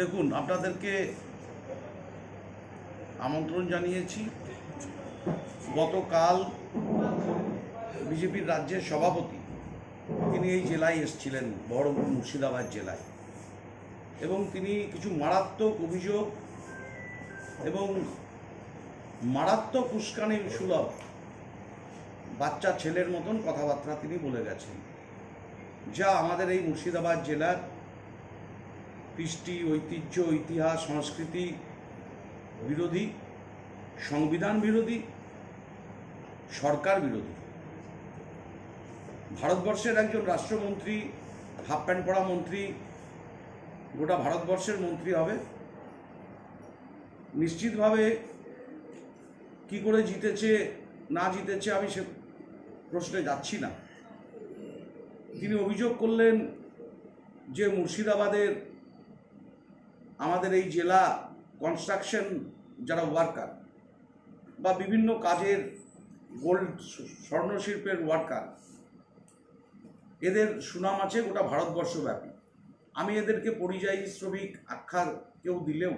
দেখুন, আপনাদেরকে আমন্ত্রণ জানিয়েছি। গতকাল বিজেপির রাজ্যের সভাপতি, তিনি এই জেলায় এসেছিলেন বহরমপুর মুর্শিদাবাদ জেলায়। এবং তিনি কিছু মারাত্মক অভিযোগ এবং মারাত্মক উস্কানি সুলভ বাচ্চা ছেলের মতন কথাবার্তা তিনি বলে গেছেন, যা আমাদের এই মুর্শিদাবাদ জেলার কৃষ্টি, ঐতিহ্য, ইতিহাস, সংস্কৃতি বিরোধী, সংবিধান বিরোধী, সরকার বিরোধী। ভারতবর্ষের একজন রাষ্ট্রমন্ত্রী, হাফ প্যান্ট পরা মন্ত্রী, গোটা ভারতবর্ষের মন্ত্রী হবে। নিশ্চিতভাবে কি করে জিতেছে, না জিতেছে আমি সে প্রশ্নে যাচ্ছি না। তিনি অভিযোগ করলেন যে মুর্শিদাবাদের আমাদের এই জেলা কনস্ট্রাকশন যারা ওয়ার্কার বা বিভিন্ন কাজের গোল্ড স্বর্ণশিল্পের ওয়ার্কার এদের সুনাম আছে গোটা ভারতবর্ষব্যাপী। আমি এদেরকে পরিযায়ী শ্রমিক আখ্যা কেউ দিলেও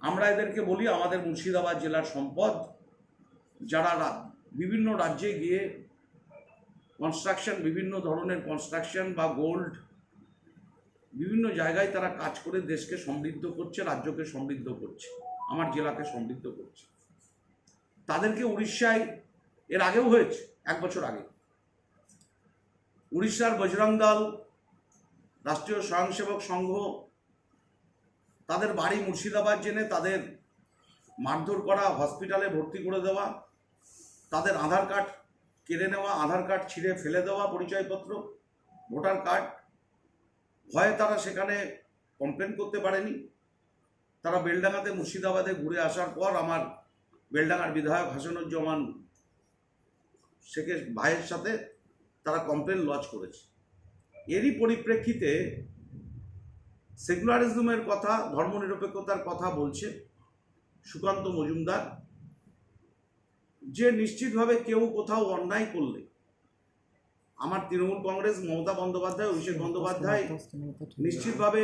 আমরা এদেরকে বলি আমাদের মুর্শিদাবাদ জেলার সম্পদ, যারা বিভিন্ন রাজ্যে গিয়ে কনস্ট্রাকশন বিভিন্ন ধরনের কনস্ট্রাকশন বা গোল্ড বিভিন্ন জায়গায় তারা কাজ করে দেশকে সমৃদ্ধ করছে, রাজ্যকে সমৃদ্ধ করছে, আমার জেলাকে সমৃদ্ধ করছে। তাদেরকে উড়িষ্যায়, এর আগেও হয়েছে, এক বছর আগে। উড়িষ্যার বজরং দল, রাষ্ট্রীয় স্বয়ংসেবক সংঘ, তাদের বাড়ি মুর্শিদাবাদ জেনে তাদের মারধর করা, হসপিটালে ভর্তি করে দেওয়া, তাদের আধার কার্ড কেড়ে নেওয়া, আধার কার্ড ছিঁড়ে ফেলে দেওয়া পরিচয়পত্র, ভোটার কার্ড ভয়ে তারা সেখানে কমপ্লেন করতে পারেনি। তারা বেলডাঙ্গাতে মুর্শিদাবাদে ঘুরে আসার পর আমার বেলডাঙ্গার বিধায়ক হাসানুজ্জামান শেখের ভাইয়ের সাথে তারা কমপ্লেন লজ করেছে। এরই পরিপ্রেক্ষিতে সেকুলারিজমের কথা, ধর্মনিরপেক্ষতার কথা বলছে সুকান্ত মজুমদার, যে নিশ্চিতভাবে কেউ কোথাও অন্যায় করলে আমার তৃণমূল কংগ্রেস মমতা বন্দ্যোপাধ্যায় অভিষেক বন্দ্যোপাধ্যায় নিশ্চিতভাবে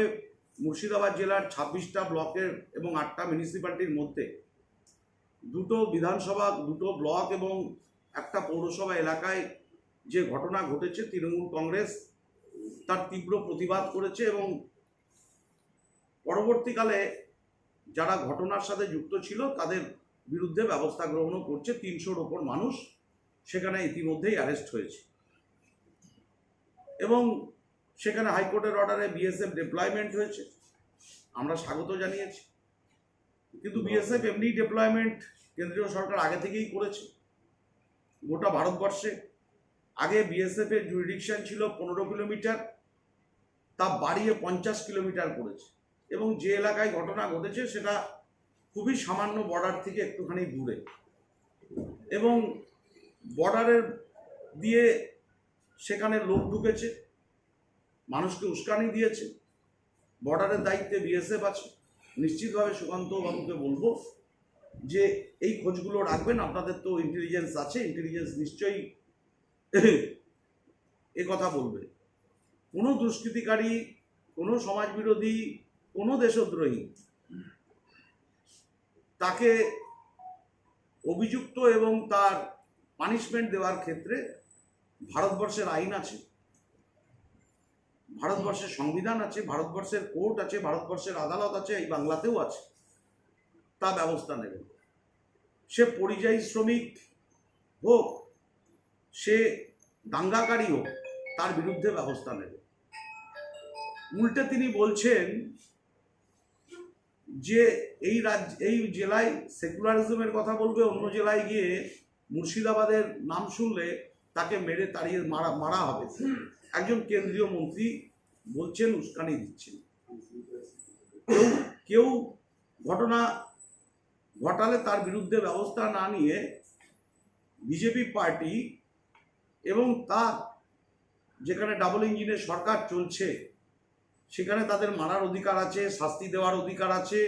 মুর্শিদাবাদ জেলার ছাব্বিশটা ব্লকের এবং আটটা মিউনিসিপ্যালিটির মধ্যে দুটো বিধানসভা দুটো ব্লক এবং একটা পৌরসভা এলাকায় যে ঘটনা ঘটেছে তৃণমূল কংগ্রেস তার তীব্র প্রতিবাদ করেছে এবং পরবর্তীকালে যারা ঘটনার সাথে যুক্ত ছিল তাদের বিরুদ্ধে ব্যবস্থা গ্রহণও করছে। তিনশোর ওপর মানুষ সেখানে ইতিমধ্যেই অ্যারেস্ট হয়েছে। এবং সেখানে হাইকোর্টের অর্ডারে বিএসএফ ডিপ্লয়মেন্ট হয়েছে। আমরা স্বাগত জানিয়েছি। কিন্তু বিএসএফ এমনি ডিপ্লয়মেন্ট কেন্দ্রীয় সরকার আগে থেকেই করেছে। গোটা ভারতবর্ষে। আগে বিএসএফ এর জুরিডিকশন ছিল পনেরো কিলোমিটার, তা বাড়িয়ে পঞ্চাশ কিলোমিটার করেছে। এবং যে এলাকায় ঘটনা ঘটেছে, সেটা খুবই সামান্য বর্ডার থেকে একটুখানি দূরে। এবং বর্ডারের দিয়ে সেখানে লোক ঢুকেছে, মানুষকে উস্কানি দিয়েছে, বর্ডারের দায়িত্বে বিএসএফ আছে। নিশ্চিতভাবে সুকান্ত বাবুকে বলব যে এই খোঁজগুলো রাখবেন, আপনাদের তো ইন্টেলিজেন্স আছে ইন্টেলিজেন্স নিশ্চয়ই এ কথা বলবে। কোনো দুষ্কৃতিকারী, কোনো সমাজবিরোধী, কোনো দেশদ্রোহী তাকে অভিযুক্ত এবং তার পানিশমেন্ট দেওয়ার ক্ষেত্রে ভারতবর্ষের আইন আছে, ভারতবর্ষের সংবিধান আছে, ভারতবর্ষের কোর্ট আছে, ভারতবর্ষের আদালত আছে, এই বাংলাতেও আছে। তা ব্যবস্থা নেবে। সে পরিযায়ী শ্রমিক হোক, সে দাঙ্গাকারী হোক, তার বিরুদ্ধে ব্যবস্থা নেবে। উল্টে তিনি বলছেন যে এই রাজ্য, এই জেলায় সেকুলারিজমের কথা বলবে, অন্য জেলায় গিয়ে মুর্শিদাবাদের নাম শুনলে তাকে মেরে তাড়িয়ে মারা মারা হবে। একজন কেন্দ্রীয় মন্ত্রী বলছেন, উস্কানি দিচ্ছেন। কেউ কেউ ঘটনা ঘটালে তার বিরুদ্ধে ব্যবস্থা না নিয়ে বিজেপি পার্টি এবং তার যেখানে ডাবল ইঞ্জিনের সরকার চলছে, সেখানে তাদের মারার অধিকার আছে, শাস্তি দেওয়ার অধিকার আছে।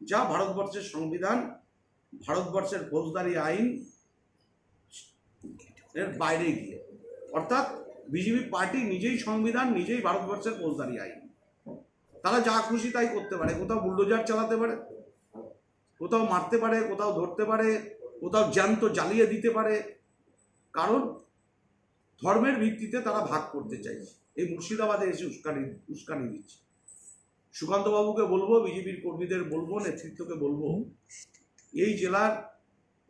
যা ভারতবর্ষের সংবিধান, ভারতবর্ষের ফৌজদারি আইন এর বাইরে গিয়ে। অর্থাৎ বিজেপি পার্টি নিজেই সংবিধান, নিজেই ভারতবর্ষের ফৌজদারি আইন। তারা যা খুশি তাই করতে পারে। কোথাও বুলডোজার চালাতে পারে, কোথাও মারতে পারে, কোথাও ধরতে পারে, কোথাও জ্যান্ত জ্বালিয়ে দিতে পারে। কারণ ধর্মের ভিত্তিতে তারা ভাগ করতে চাইছে। এই মুর্শিদাবাদে এসে উস্কানি উস্কানি দিচ্ছে। সুকান্তবাবুকে বলব, বিজেপির কর্মীদের বলব, নেতৃত্বকে বলব, এই জেলার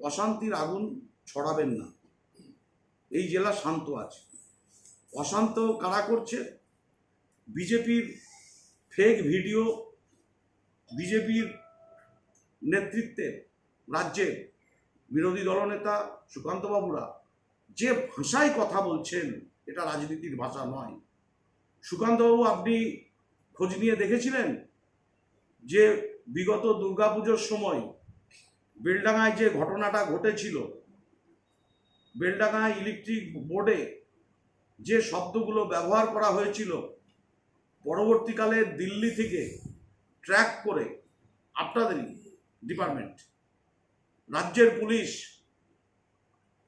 অশান্তির আগুন ছড়াবেন না। এই জেলা শান্ত আছে। অশান্ত কারা করছে? বিজেপির ফেক ভিডিও বিজেপির নেতৃত্বে রাজ্যের বিরোধী দলনেতা সুকান্তবাবুরা যে ভাষায় কথা বলছেন, এটা রাজনীতির ভাষা নয়। সুকান্তবাবু, আপনি খোঁজ নিয়ে দেখেছিলেন যে বিগত দুর্গাপুজোর সময় বেলডাঙায় যে ঘটনাটা ঘটেছিল? বেলডাঙা ইলেকট্রিক বোর্ডে যে শব্দগুলো ব্যবহার করা হয়েছিল, পরবর্তীকালে দিল্লি থেকে ট্র্যাক করে আপনাদেরই ডিপার্টমেন্ট, রাজ্যের পুলিশ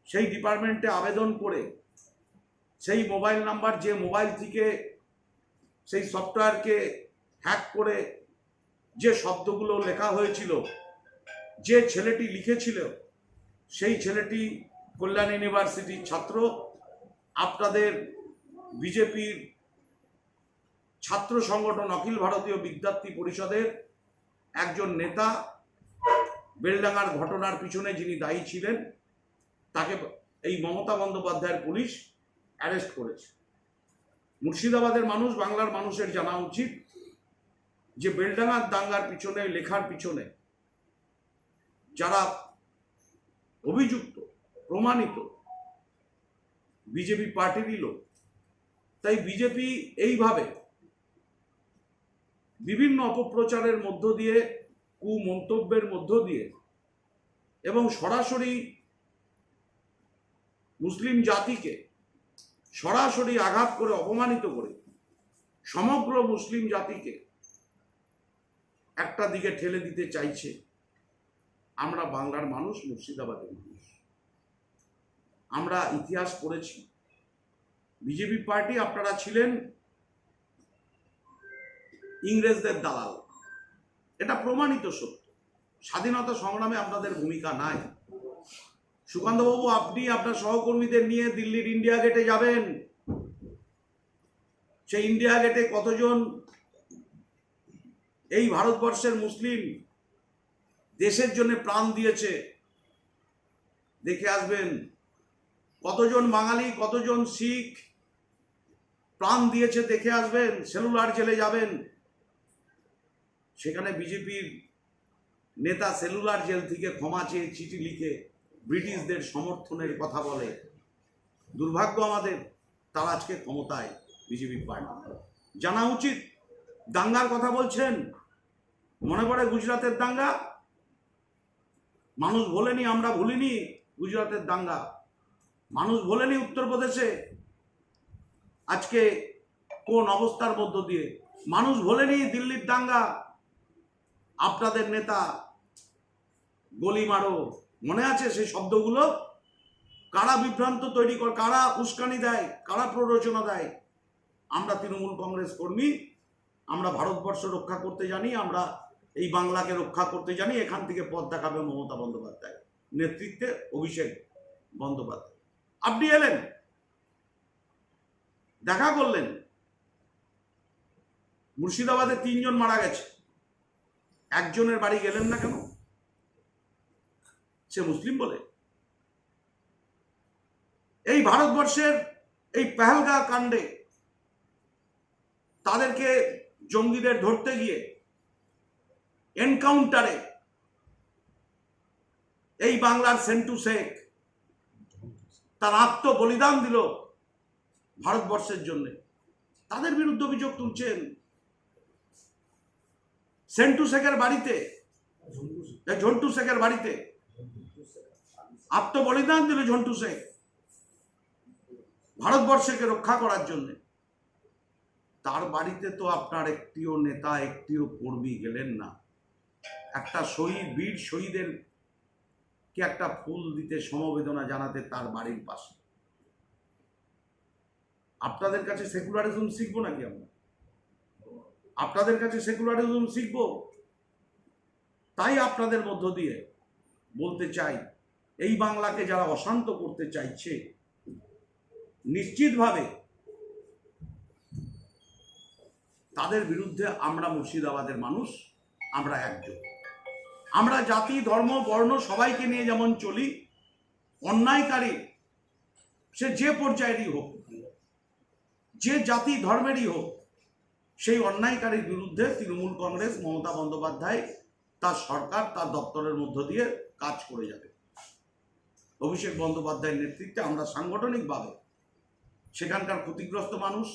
সেই ডিপার্টমেন্টে আবেদন করে সেই মোবাইল নাম্বার, যে মোবাইল থেকে সেই সফটওয়্যারকে হ্যাক করে যে শব্দগুলো লেখা হয়েছিল, যে ছেলেটি লিখেছিল, সেই ছেলেটি কল্যাণ ইউনিভার্সিটির ছাত্র, আপনাদের বিজেপির ছাত্র সংগঠন অখিল ভারতীয় বিদ্যার্থী পরিষদের একজন নেতা, বেলডাঙ্গার ঘটনার পিছনে যিনি দায়ী ছিলেন, তাকে এই মমতা বন্দ্যোপাধ্যায়ের পুলিশ অ্যারেস্ট করেছে। মুর্শিদাবাদের মানুষ, বাংলার মানুষের জানা উচিত যে বেলডাঙ্গার দাঙ্গার পিছনে, লেখার পিছনে যারা অভিযুক্ত প্রমাণিত। বিজেপি পার্টিরই লোক। তাই বিজেপি এইভাবে বিভিন্ন অপপ্রচারের মধ্য দিয়ে, কুমন্তব্যের মধ্য দিয়ে এবং সরাসরি মুসলিম জাতিকে সরাসরি আঘাত করে, অপমানিত করে সমগ্র মুসলিম জাতিকে একটা দিকে ঠেলে দিতে চাইছে আমরা বাংলার মানুষ, মুর্শিদাবাদের মানুষ। আমরা ইতিহাস পড়েছি। বিজেপি পার্টি আপনারা ছিলেন ইংরেজদের দালাল। এটা প্রমাণিত সত্য। স্বাধীনতা সংগ্রামে আপনাদের ভূমিকা নাই। সুকান্তবাবু, আপনি আপনার সহকর্মীদের নিয়ে দিল্লির ইন্ডিয়া গেটে যাবেন। সেই ইন্ডিয়া গেটে কতজন এই ভারতবর্ষের মুসলিম দেশের জন্য প্রাণ দিয়েছে, দেখে আসবেন। কতজন বাঙালি, কতজন শিখ প্রাণ দিয়েছে দেখে আসবেন, সেলুলার জেলে যাবেন। সেখানে বিজেপির নেতা সেলুলার জেল থেকে ক্ষমা চেয়ে চিঠি লিখে ব্রিটিশদের সমর্থনের কথা বলে। দুর্ভাগ্য আমাদের, তারা আজকে ক্ষমতায় বিজেপি পার্টি। জানা উচিত, দাঙ্গার কথা বলছেন, মনে পড়ে গুজরাতের দাঙ্গা? মানুষ ভোলেনি আমরা ভুলিনি গুজরাতের দাঙ্গা। মানুষ ভোলেনি উত্তরপ্রদেশে? আজকে কোন অবস্থার মধ্য দিয়ে? মানুষ ভোলেনি দিল্লির দাঙ্গা? আপনাদের নেতা গলি মারো। মনে আছে সেই শব্দগুলো? কারা বিভ্রান্ত তৈরি কর কারা উস্কানি দেয়? কারা প্ররোচনা দেয়? আমরা তৃণমূল কংগ্রেস কর্মী। আমরা ভারতবর্ষ রক্ষা করতে জানি। আমরা এই বাংলাকে রক্ষা করতে জানি। এখান থেকে পথ দেখাবে মমতা বন্দ্যোপাধ্যায়। নেতৃত্বে অভিষেক বন্দ্যোপাধ্যায়। আপনি এলেন। দেখা করলেন। মুর্শিদাবাদে তিনজন মারা গেছে। একজনের বাড়ি গেলেন না কেন? সে মুসলিম বলে। এই ভারতবর্ষের এই পেহেলগা কাণ্ডে তাদেরকে জঙ্গিদের ধরতে গিয়ে এনকাউন্টারে এই বাংলার সেন্টু শেখ তার আত্ম বলিদান দিল ভারতবর্ষের জন্য। তাদের বিরুদ্ধে অভিযোগ তুলছেন সেন্টু শেখের বাড়িতে ঝন্টু শেখের বাড়িতে। আত্মবলিদান দিল ঝন্টু শেখ ভারতবর্ষকে রক্ষা করার জন্য। তার বাড়িতে তো আপনার একটিও নেতা, একটিও কর্মী গেলেন না। একটা শহীদ, বীর শহীদের কে একটা ফুল দিতে সমবেদনা জানাতে তার বাড়ির পাশে। আপনাদের কাছে সেকুলারিজম শিখব নাকি আমরা? আপনাদের কাছে সেকুলারিজম শিখব? তাই আপনাদের মধ্য দিয়ে বলতে চাই, এই বাংলাকে যারা অশান্ত করতে চাইছে, নিশ্চিতভাবে তাদের বিরুদ্ধে আমরা মুর্শিদাবাদের মানুষ, আমরা একজন। আমরা জাতি, ধর্ম, বর্ণ সবাইকে নিয়ে যেমন চলি, অন্যায়কারী সে যে পর্যায়েরই হোক, যে জাতি, ধর্মেরই হোক, সেই অন্যায়কারীর বিরুদ্ধে তৃণমূল কংগ্রেস, মমতা বন্দ্যোপাধ্যায় তার সরকার, তার দপ্তরের মধ্য দিয়ে কাজ করে যাবে। অভিষেক বন্দ্যোপাধ্যায়ের নেতৃত্বে আমরা সাংগঠনিকভাবে সেখানকার ক্ষতিগ্রস্ত মানুষ,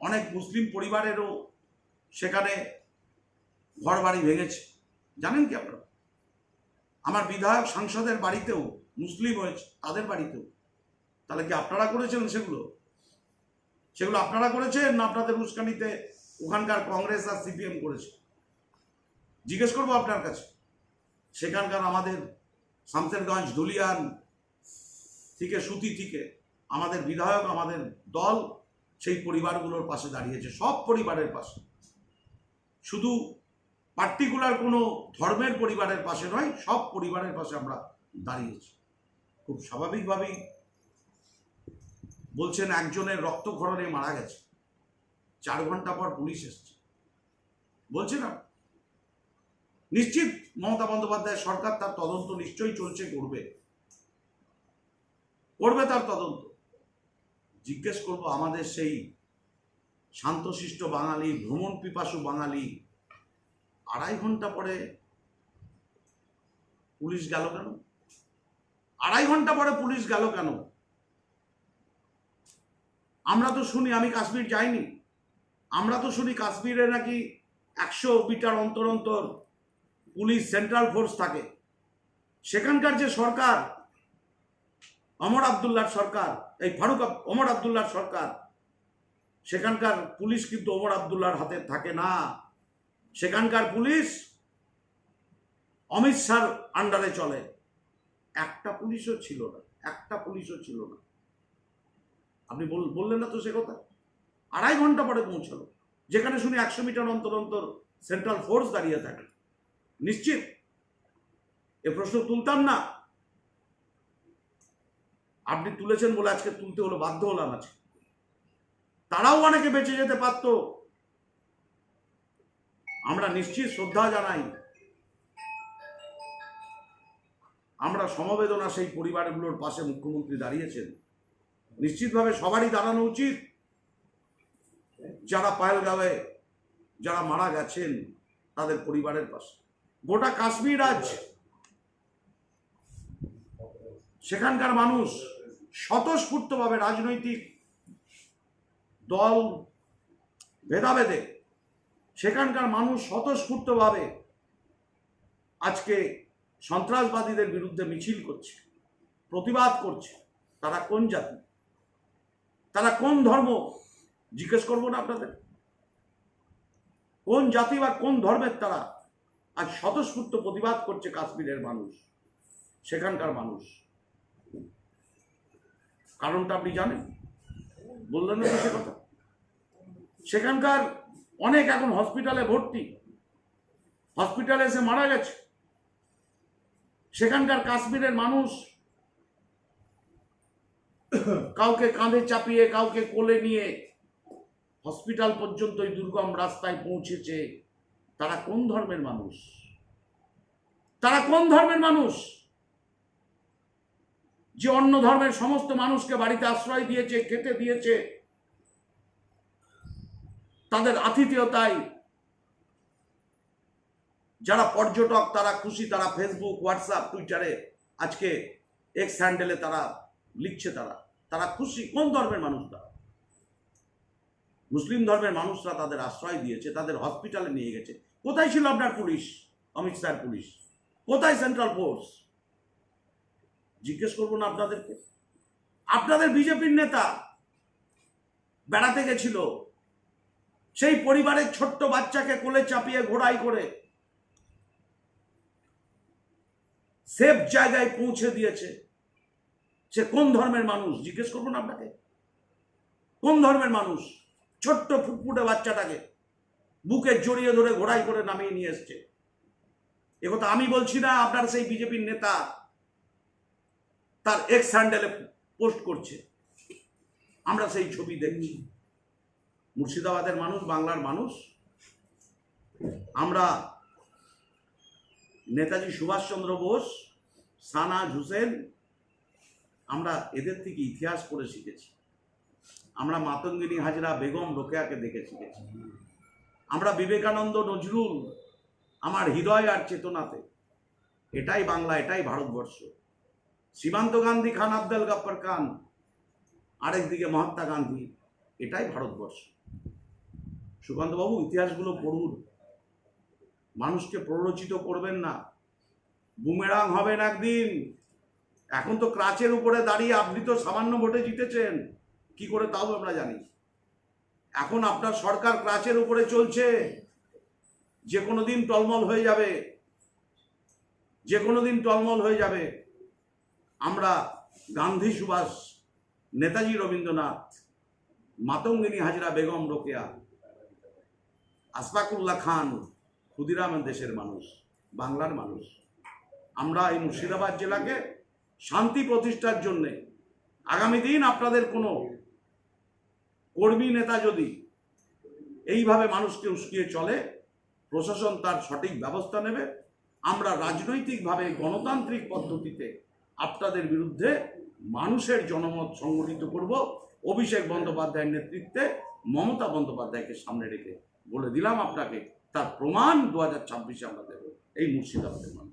অনেক মুসলিম পরিবারেরও সেখানে ঘর বাড়ি ভেঙেছে। জানেন কি আপনারা? আমার বিধায়ক সাংসদের বাড়িতেও, মুসলিম হয়েছে, তাদের বাড়িতেও। তাহলে কি আপনারা করেছেন সেগুলো? সেগুলো আপনারা করেছেন না আপনাদের উস্কানিতে ওখানকার কংগ্রেস আর সিপিএম করেছে? জিজ্ঞেস করব আপনার কাছে। সেখানকার আমাদের শামসেরগঞ্জ ধুলিয়ান থেকে সুতি থেকে আমাদের বিধায়ক, আমাদের দল, সেই পরিবারগুলোর পাশে দাঁড়িয়েছে, সব পরিবারের পাশে। শুধু পার্টিকুলার কোনো ধর্মের পরিবারের পাশে নয়, সব পরিবারের পাশে আমরা দাঁড়িয়েছি। খুব স্বাভাবিকভাবেই বলছেন একজনের রক্তক্ষরণে মারা গেছে। চার ঘণ্টা পর পুলিশ এসছে। বলছে না নিশ্চিত মমতা বন্দ্যোপাধ্যায় সরকার তার তদন্ত নিশ্চয়ই চলছে, করবে। করবে তার তদন্ত। জিজ্ঞেস করব আমাদের সেই শান্তশিষ্ট বাঙালি, ভ্রমণ পিপাসু বাঙালি আড়াই ঘণ্টা পরে পুলিশ গেল কেন? আড়াই ঘণ্টা পরে পুলিশ গেল কেন? আমরা তো শুনি, আমি কাশ্মীর যাইনি। আমরা তো শুনি কাশ্মীরে নাকি একশো মিটার অন্তর অন্তর পুলিশ সেন্ট্রাল ফোর্স থাকে। সেখানকার যে সরকার, অমর আবদুল্লার সরকার, এই ফারুক ওমর আবদুল্লার সরকার, সেখানকার পুলিশ কিন্তু অমর আবদুল্লার হাতে থাকে না। সেখানকার পুলিশ অমিত শাহর আন্ডারে চলে। একটা পুলিশও ছিল না, একটা পুলিশও ছিল না। আপনি বল- বললেন না তো সে কথা? আড়াই ঘণ্টা পরে পৌঁছালো, যেখানে শুনি একশো মিটার অন্তর অন্তর সেন্ট্রাল ফোর্স দাঁড়িয়ে থাকে। নিশ্চিত? এ প্রশ্ন তুলতাম না। আপনি তুলেছেন বলে আজকে তুলতে হলো বাধ্য হলাম আজকে। তারাও অনেকে বেঁচে যেতে পারত। আমরা নিশ্চিত শ্রদ্ধা জানাই। আমরা সমবেদনা সেই পরিবারগুলোর পাশে মুখ্যমন্ত্রী দাঁড়িয়েছেন। নিশ্চিতভাবে সবারই দাঁড়ানো উচিত। যারা পায়েলগাঁওয়ে যারা মারা গেছেন, তাদের পরিবারের পাশে। গোটা কাশ্মীর আজ সেখানকার মানুষ স্বতঃস্ফূর্তভাবে রাজনৈতিক দল, ভেদাভেদে সেখানকার মানুষ স্বতঃস্ফূর্তভাবে আজকে সন্ত্রাসবাদীদের বিরুদ্ধে মিছিল করছে, প্রতিবাদ করছে। তারা কোন জাতি? তারা কোন ধর্ম? জিজ্ঞেস করব না আপনাদের। কোন জাতি বা কোন ধর্মের তারা আজ স্বতঃস্ফূর্ত প্রতিবাদ করছে কাশ্মীরের মানুষ, সেখানকার মানুষ? কারণটা আপনি জানেন? বললেন না সে কথা? সেখানকার অনেক এখন হসপিটালে ভর্তি। হসপিটালে এসে মারা গেছে। সেখানকার কাশ্মীরের মানুষ কাউকে কাঁধে চাপিয়ে, কাউকে কোলে নিয়ে হসপিটাল পর্যন্ত এই দুর্গম রাস্তায় পৌঁছেছে। তারা কোন ধর্মের মানুষ? তারা কোন ধর্মের মানুষ? যে অন্য ধর্মের সমস্ত মানুষকে বাড়িতে আশ্রয় দিয়েছে, খেতে দিয়েছে তাদের আতিথেয়তায় যারা পর্যটক, তারা খুশি, তারা ফেসবুক হোয়াটসঅ্যাপ টুইটারে আজকে এক্স হ্যান্ডেলে তারা লিখছে তারা। তারা খুশি। কোন ধর্মের মানুষ তারা? মুসলিম ধর্মের মানুষরা তাদের আশ্রয় দিয়েছে, তাদের হসপিটালে নিয়ে গেছে। কোথায় ছিল আপনার পুলিশ? অমিত শাহ পুলিশ। কোথায় সেন্ট্রাল ফোর্স জিজ্ঞেস করব না আপনাদেরকে। আপনাদের বিজেপির নেতা বেড়াতে গেছিল। সেই পরিবারের ছোট্ট বাচ্চাকে কোলে চাপিয়ে ঘোড়াই করে সেফ জায়গায় পৌঁছে দিয়েছে। সে কোন ধর্মের মানুষ? জিজ্ঞেস করব না আপনাকে। কোন ধর্মের মানুষ? ছোট্ট ফুটফুটে বাচ্চাটাকে বুকে জড়িয়ে ধরে ঘোড়াই করে নামিয়ে নিয়ে এসছে। একথা আমি বলছি না, আপনার সেই বিজেপির নেতা, তার এক্স হ্যান্ডেলে পোস্ট করছে। আমরা সেই ছবি দেখছি। মুর্শিদাবাদের মানুষ, বাংলার মানুষ। আমরা নেতাজি সুভাষচন্দ্র বোস, সানাজ হুসেন, আমরা এদের থেকে ইতিহাস পড়ে শিখেছি। আমরা মাতঙ্গিনী হাজরা বেগম রোকেয়াকে দেখে শিখেছি। আমরা বিবেকানন্দ নজরুল, আমার হৃদয় আর চেতনাতে। এটাই বাংলা, এটাই ভারতবর্ষ। সীমান্ত গান্ধী, খান আব্দাল গাপ্পার খান, আরেকদিকে মহাত্মা গান্ধী, এটাই ভারতবর্ষ। সুকান্তবাবু, ইতিহাসগুলো পড়ুন। মানুষকে প্ররোচিত করবেন না। বুমেরাং হবেন একদিন। এখন তো ক্রাচের উপরে দাঁড়িয়ে আপনি তো সামান্য ভোটে জিতেছেন। কি করে তাও আমরা জানি। এখন আপনার সরকার ক্রাচের উপরে চলছে। যে কোনো দিন টলমল হয়ে যাবে। যে কোনো দিন টলমল হয়ে যাবে। আমরা গান্ধী সুভাষ, নেতাজি রবীন্দ্রনাথ, মাতঙ্গিনী হাজরা বেগম রোকেয়া আসফাকুল্লাহ খান ক্ষুদিরাম দেশের মানুষ, বাংলার মানুষ। আমরা এই মুর্শিদাবাদ জেলাকে শান্তি প্রতিষ্ঠার জন্যে আগামী দিন আপনাদের কোনো কর্মী নেতা যদি এইভাবে মানুষকে উস্কিয়ে চলে, প্রশাসন তার সঠিক ব্যবস্থা নেবে। আমরা রাজনৈতিকভাবে গণতান্ত্রিক পদ্ধতিতে আপনাদের বিরুদ্ধে মানুষের জনমত সংগঠিত করব। অভিষেক বন্দ্যোপাধ্যায়ের নেতৃত্বে মমতা বন্দ্যোপাধ্যায়কে সামনে রেখে বলে দিলাম আপনাকে তার প্রমাণ দু হাজার ছাব্বিশে আমরা দেব এই মুর্শিদাবাদের মানুষ।